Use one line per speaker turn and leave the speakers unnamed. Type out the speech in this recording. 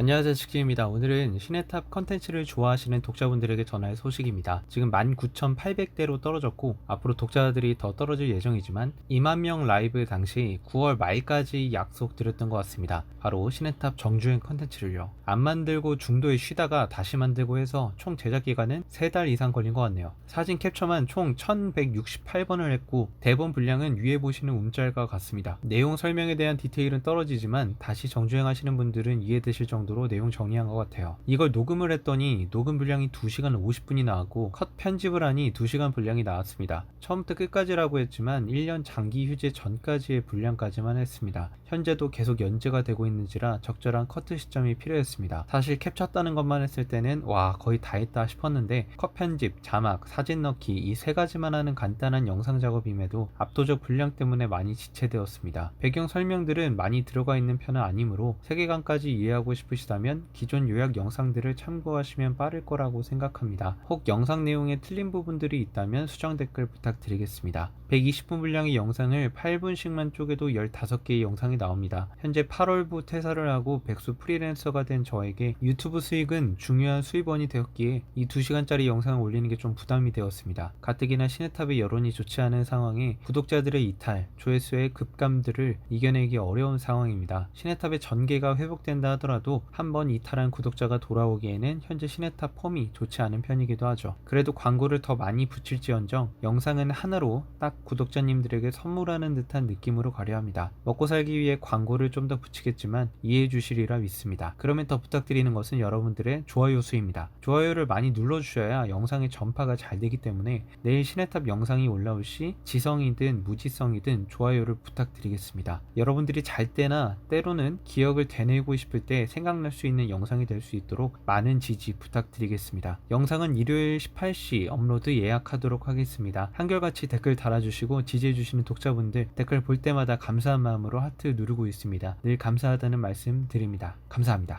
안녕하세요 치킨입니다. 오늘은 시네탑 컨텐츠를 좋아하시는 독자분들에게 전할 소식입니다. 지금 19,800대로 떨어졌고 앞으로 독자들이 더 떨어질 예정이지만 2만 명 라이브 당시 9월 말까지 약속드렸던 것 같습니다. 바로 시네탑 정주행 컨텐츠를요. 안 만들고 중도에 쉬다가 다시 만들고 해서 총 제작 기간은 3달 이상 걸린 것 같네요. 사진 캡처만 총 1168번을 했고 대본 분량은 위에 보시는 움짤과 같습니다. 내용 설명에 대한 디테일은 떨어지지만 다시 정주행하시는 분들은 이해되실 정도 로 내용 정리한 것 같아요. 이걸 녹음을 했더니 녹음 분량이 2시간 50분이 나왔고 컷 편집을 하니 2시간 분량이 나왔습니다. 처음부터 끝까지라고 했지만 1년 장기 휴재 전까지의 분량까지만 했습니다. 현재도 계속 연재가 되고 있는지라 적절한 커트 시점이 필요했습니다. 사실 캡쳤다는 것만 했을 때는 와 거의 다 했다 싶었는데 컷 편집, 자막, 사진 넣기 이 세 가지만 하는 간단한 영상 작업임에도 압도적 분량 때문에 많이 지체되었습니다. 배경 설명들은 많이 들어가 있는 편은 아니므로 세계관까지 이해하고 싶으 시다면 기존 요약 영상들을 참고하시면 빠를 거라고 생각합니다. 혹 영상 내용에 틀린 부분들이 있다면 수정 댓글 부탁드리겠습니다. 120분 분량의 영상을 8분씩만 쪼개도 15개의 영상이 나옵니다. 현재 8월부 퇴사를 하고 백수 프리랜서가 된 저에게 유튜브 수익은 중요한 수입원이 되었기에 이 2시간짜리 영상을 올리는 게 좀 부담이 되었습니다. 가뜩이나 시네탑의 여론이 좋지 않은 상황에 구독자들의 이탈, 조회수의 급감들을 이겨내기 어려운 상황입니다. 시네탑의 전개가 회복된다 하더라도 한번 이탈한 구독자가 돌아오기에는 현재 시네탑 폼이 좋지 않은 편이기도 하죠. 그래도 광고를 더 많이 붙일지언정 영상은 하나로 딱 구독자님들에게 선물하는 듯한 느낌으로 가려 합니다. 먹고 살기 위해 광고를 좀 더 붙이겠지만 이해해 주시리라 믿습니다. 그러면 더 부탁드리는 것은 여러분들의 좋아요 수입니다. 좋아요를 많이 눌러주셔야 영상의 전파가 잘 되기 때문에 내일 시네탑 영상이 올라올 시 지성이든 무지성이든 좋아요를 부탁드리겠습니다. 여러분들이 잘 때나 때로는 기억을 되뇌고 싶을 때 생각날 수 있는 영상이 될 수 있도록 많은 지지 부탁드리겠습니다. 영상은 일요일 18시 업로드 예약하도록 하겠습니다. 한결같이 댓글 달아주시고 지지해주시는 독자분들 댓글 볼 때마다 감사한 마음으로 하트 누르고 있습니다. 늘 감사하다는 말씀 드립니다. 감사합니다.